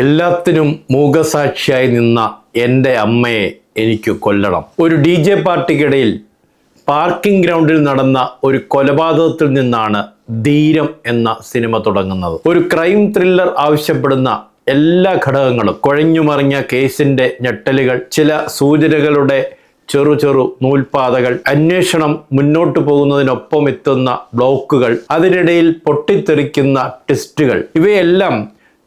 എല്ലാത്തിനും മൂകസാക്ഷിയായി നിന്ന എന്റെ അമ്മയെ എനിക്ക് കൊല്ലണം. ഒരു ഡി ജെ പാർട്ടിക്കിടയിൽ പാർക്കിംഗ് ഗ്രൗണ്ടിൽ നടന്ന ഒരു കൊലപാതകത്തിൽ നിന്നാണ് ധീരം എന്ന സിനിമ തുടങ്ങുന്നത്. ഒരു ക്രൈം ത്രില്ലർ ആവശ്യപ്പെടുന്ന എല്ലാ ഘടകങ്ങളും കുഴഞ്ഞുമറിഞ്ഞ കേസിന്റെ ഞെട്ടലുകൾ ചില സൂചനകളുടെ ചെറു ചെറു നൂൽപാതകൾ അന്വേഷണം മുന്നോട്ടു പോകുന്നതിനൊപ്പം എത്തുന്ന ബ്ലോക്കുകൾ അതിനിടയിൽ പൊട്ടിത്തെറിക്കുന്ന ടെസ്റ്റുകൾ ഇവയെല്ലാം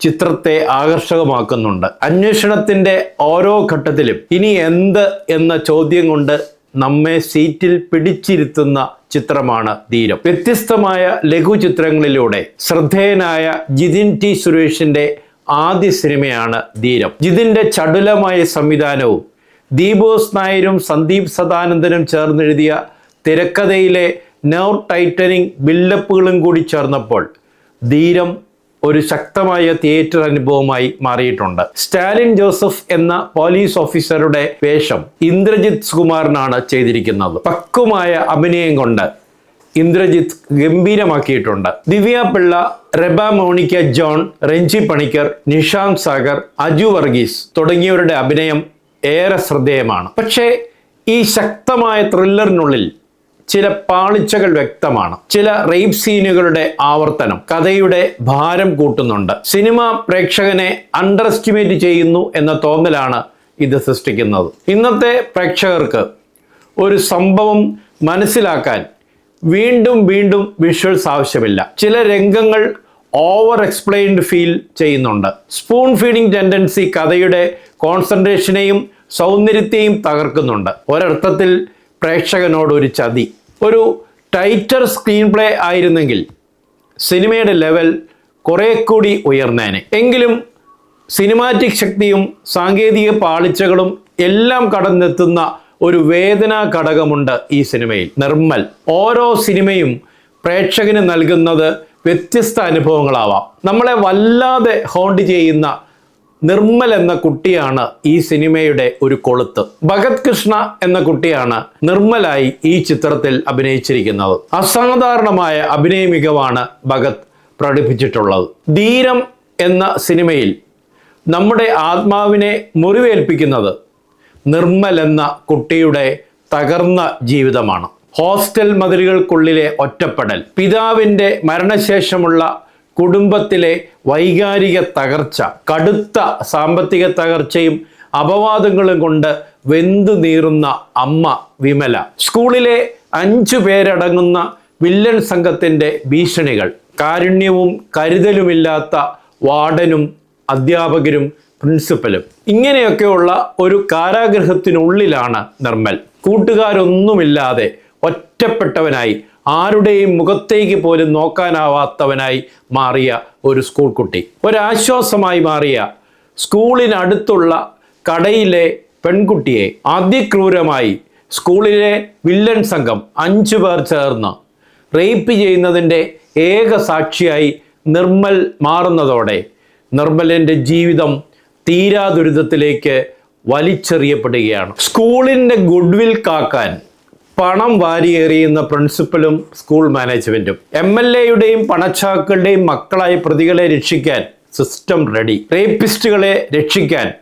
ചിത്രത്തെ ആകർഷകമാക്കുന്നുണ്ട്. അന്വേഷണത്തിന്റെ ഓരോ ഘട്ടത്തിലും ഇനി എന്ത് എന്ന ചോദ്യം കൊണ്ട് നമ്മെ സീറ്റിൽ പിടിച്ചിരുത്തുന്ന ചിത്രമാണ് ധീരം. വ്യത്യസ്തമായ ലഘു ചിത്രങ്ങളിലൂടെ ശ്രദ്ധേയനായ ജിതിൻ ടി സുരേഷിന്റെ ആദ്യ സിനിമയാണ് ധീരം. ജിതിന്റെ ചടുലമായ സംവിധാനവും ദീപോസ് നായരും സന്ദീപ് സദാനന്ദനും ചേർന്നെഴുതിയ തിരക്കഥയിലെ നെർ ടൈറ്റനിങ് ബിൽഡപ്പുകളും കൂടി ചേർന്നപ്പോൾ ധീരം ഒരു ശക്തമായ തിയേറ്റർ അനുഭവമായി മാറിയിട്ടുണ്ട്. സ്റ്റാലിൻ ജോസഫ് എന്ന പോലീസ് ഓഫീസറുടെ വേഷം ഇന്ദ്രജിത് സുകുമാറിനാണ് ചെയ്തിരിക്കുന്നത്. പക്വമായ അഭിനയം കൊണ്ട് ഇന്ദ്രജിത്ത് ഗംഭീരമാക്കിയിട്ടുണ്ട്. ദിവ്യ പിള്ള റെബ മോണിക്ക ജോൺ രഞ്ജി പണിക്കർ നിഷാന്ത് സാഗർ അജു വർഗീസ് തുടങ്ങിയവരുടെ അഭിനയം ഏറെ ശ്രദ്ധേയമാണ്. പക്ഷേ ഈ ശക്തമായ ത്രില്ലറിനുള്ളിൽ ചില പാളിച്ചകൾ വ്യക്തമാണ്. ചില റേപ്പ് സീനുകളുടെ ആവർത്തനം കഥയുടെ ഭാരം കൂട്ടുന്നുണ്ട്. സിനിമ പ്രേക്ഷകനെ അണ്ടർ എസ്റ്റിമേറ്റ് ചെയ്യുന്നു എന്ന തോന്നലാണ് ഇത് സൃഷ്ടിക്കുന്നത്. ഇന്നത്തെ പ്രേക്ഷകർക്ക് ഒരു സംഭവം മനസ്സിലാക്കാൻ വീണ്ടും വീണ്ടും വിഷ്വൽസ് ആവശ്യമില്ല. ചില രംഗങ്ങൾ ഓവർ എക്സ്പ്ലെയിൻഡ് ഫീൽ ചെയ്യുന്നുണ്ട്. സ്പൂൺ ഫീഡിംഗ് ടെൻഡൻസി കഥയുടെ കോൺസെൻട്രേഷനെയും സൗന്ദര്യത്തെയും തകർക്കുന്നുണ്ട്. ഒരർത്ഥത്തിൽ പ്രേക്ഷകനോട് ഒരു ചതി. ഒരു ടൈറ്റർ സ്ക്രീൻ പ്ലേ ആയിരുന്നെങ്കിൽ സിനിമയുടെ ലെവൽ കുറെ കൂടി ഉയർന്നേനെ. എങ്കിലും സിനിമാറ്റിക് ശക്തിയും സാങ്കേതിക പാളിച്ചകളും എല്ലാം കടന്നെത്തുന്ന ഒരു വേദനാ ഘടകമുണ്ട് ഈ സിനിമയിൽ. നിർമ്മൽ ഓരോ സിനിമയും പ്രേക്ഷകന് നൽകുന്നത് വ്യത്യസ്ത അനുഭവങ്ങളാവാം. നമ്മളെ വല്ലാതെ ഹോണ്ട് ചെയ്യുന്ന നിർമ്മൽ എന്ന കുട്ടിയാണ് ഈ സിനിമയുടെ ഒരു കൊളുത്ത്. ഭഗത് കൃഷ്ണ എന്ന കുട്ടിയാണ് നിർമ്മലായി ഈ ചിത്രത്തിൽ അഭിനയിച്ചിരിക്കുന്നത്. അസാധാരണമായ അഭിനയ മികവാണ് ഭഗത് പ്രകടിപ്പിച്ചിട്ടുള്ളത്. ധീരം എന്ന സിനിമയിൽ നമ്മുടെ ആത്മാവിനെ മുറിവേൽപ്പിക്കുന്നത് നിർമ്മൽ എന്ന കുട്ടിയുടെ തകർന്ന ജീവിതമാണ്. ഹോസ്റ്റൽ മതിലുകൾക്കുള്ളിലെ ഒറ്റപ്പെടൽ പിതാവിന്റെ മരണശേഷമുള്ള കുടുംബത്തിലെ വൈകാരിക തകർച്ച കടുത്ത സാമ്പത്തിക തകർച്ചയും അപവാദങ്ങളും കൊണ്ട് വെന്തു നീറുന്ന അമ്മ വിമല. സ്കൂളിലെ അഞ്ചു പേരടങ്ങുന്ന വില്ലൻ സംഘത്തിന്റെ ഭീഷണികൾ കാരുണ്യവും കരുതലുമില്ലാത്ത വാർഡനും അധ്യാപകരും പ്രിൻസിപ്പലും. ഇങ്ങനെയൊക്കെയുള്ള ഒരു കാരാഗ്രഹത്തിനുള്ളിലാണ് നിർമ്മൽ. കൂട്ടുകാരൊന്നുമില്ലാതെ ഒറ്റപ്പെട്ടവനായി ആരുടെയും മുഖത്തേക്ക് പോലും നോക്കാനാവാത്തവനായി മാറിയ ഒരു സ്കൂൾ കുട്ടി. ഒരാശ്വാസമായി മാറിയ സ്കൂളിനടുത്തുള്ള കടയിലെ പെൺകുട്ടിയെ അതിക്രൂരമായി സ്കൂളിലെ വില്ലൻ സംഘം അഞ്ചു പേർ ചേർന്ന് റേപ്പ് ചെയ്യുന്നതിന്റെ ഏക സാക്ഷിയായി നിർമ്മൽ മാറുന്നതോടെ നിർമ്മലിന്റെ ജീവിതം തീരാ ദുരിതത്തിലേക്ക് വലിച്ചെറിയപ്പെടുകയാണ്. സ്കൂളിന്റെ ഗുഡ്വിൽ കാക്കാൻ പണം വാരിയേറിയുന്ന പ്രിൻസിപ്പലും സ്കൂൾ മാനേജ്മെന്റും. എം എൽ എയുടെയും പണച്ചാക്കളുടെയും മക്കളായ പ്രതികളെ രക്ഷിക്കാൻ സിസ്റ്റം റെഡി. റേപ്പിസ്റ്റുകളെ രക്ഷിക്കാൻ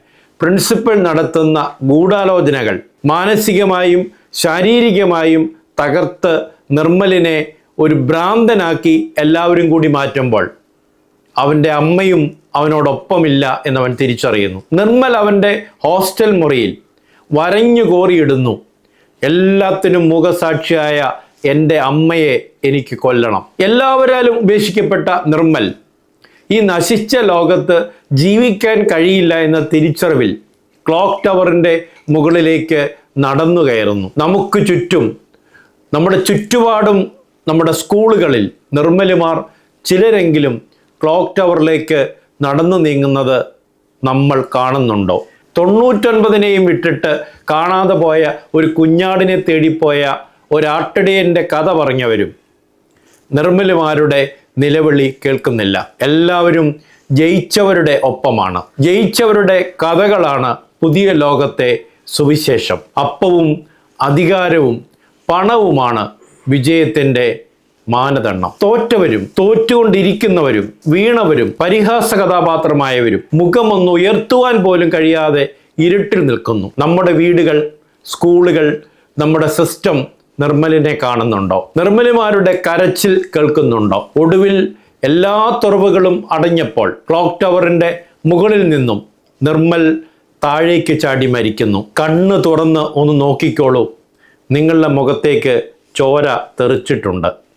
പ്രിൻസിപ്പൽ നടത്തുന്ന ഗൂഢാലോചനകൾ മാനസികമായും ശാരീരികമായും തകർത്ത് നിർമ്മലിനെ ഒരു ഭ്രാന്തനാക്കി എല്ലാവരും കൂടി മാറ്റുമ്പോൾ അവന്റെ അമ്മയും അവനോടൊപ്പമില്ല എന്നവൻ തിരിച്ചറിയുന്നു. നിർമ്മൽ അവന്റെ ഹോസ്റ്റൽ മുറിയിൽ വരഞ്ഞു കോറിയിടുന്നു എല്ലാത്തിനും മുഖസാക്ഷിയായ എന്റെ അമ്മയെ എനിക്ക് കൊല്ലണം. എല്ലാവരാലും ഉപേക്ഷിക്കപ്പെട്ട നിർമ്മൽ ഈ നശിച്ച ലോകത്ത് ജീവിക്കാൻ കഴിയില്ല എന്ന തിരിച്ചറിവിൽ ക്ലോക്ക് ടവറിന്റെ മുകളിലേക്ക് നടന്നു കയറുന്നു. നമുക്ക് ചുറ്റും നമ്മുടെ ചുറ്റുപാടും നമ്മുടെ സ്കൂളുകളിൽ നിർമ്മലുമാർ ചിലരെങ്കിലും ക്ലോക്ക് ടവറിലേക്ക് നടന്നു നീങ്ങുന്നത് നമ്മൾ കാണുന്നുണ്ടോ? തൊണ്ണൂറ്റൊൻപതിനെയും വിട്ടിട്ട് കാണാതെ പോയ ഒരു കുഞ്ഞാടിനെ തേടിപ്പോയ ഒരാട്ടിടയന്റെ കഥ പറഞ്ഞവരും നിർമ്മലമാരുടെ നിലവിളി കേൾക്കുന്നില്ല. എല്ലാവരും ജയിച്ചവരുടെ ഒപ്പമാണ്. ജയിച്ചവരുടെ കഥകളാണ് പുതിയ ലോകത്തെ സുവിശേഷം. അപ്പവും അധികാരവും പണവുമാണ് വിജയത്തിന്റെ മാനദണ്ഡം. തോറ്റവരും തോറ്റുകൊണ്ടിരിക്കുന്നവരും വീണവരും പരിഹാസ കഥാപാത്രമായവരും മുഖമൊന്ന് ഉയർത്തുവാൻ പോലും കഴിയാതെ ഇരുട്ടിൽ നിൽക്കുന്നു. നമ്മുടെ വീടുകൾ സ്കൂളുകൾ നമ്മുടെ സിസ്റ്റം നിർമ്മലിനെ കാണുന്നുണ്ടോ? നിർമ്മലിമാരുടെ കരച്ചിൽ കേൾക്കുന്നുണ്ടോ? ഒടുവിൽ എല്ലാ തുറവുകളും അടഞ്ഞപ്പോൾ ക്ലോക്ക് ടവറിന്റെ മുകളിൽ നിന്നും നിർമ്മൽ താഴേക്ക് ചാടി മരിക്കുന്നു. കണ്ണ് തുറന്ന് ഒന്ന് നോക്കിക്കോളൂ. നിങ്ങളുടെ മുഖത്തേക്ക് ചോര തെറിച്ചിട്ടുണ്ട്.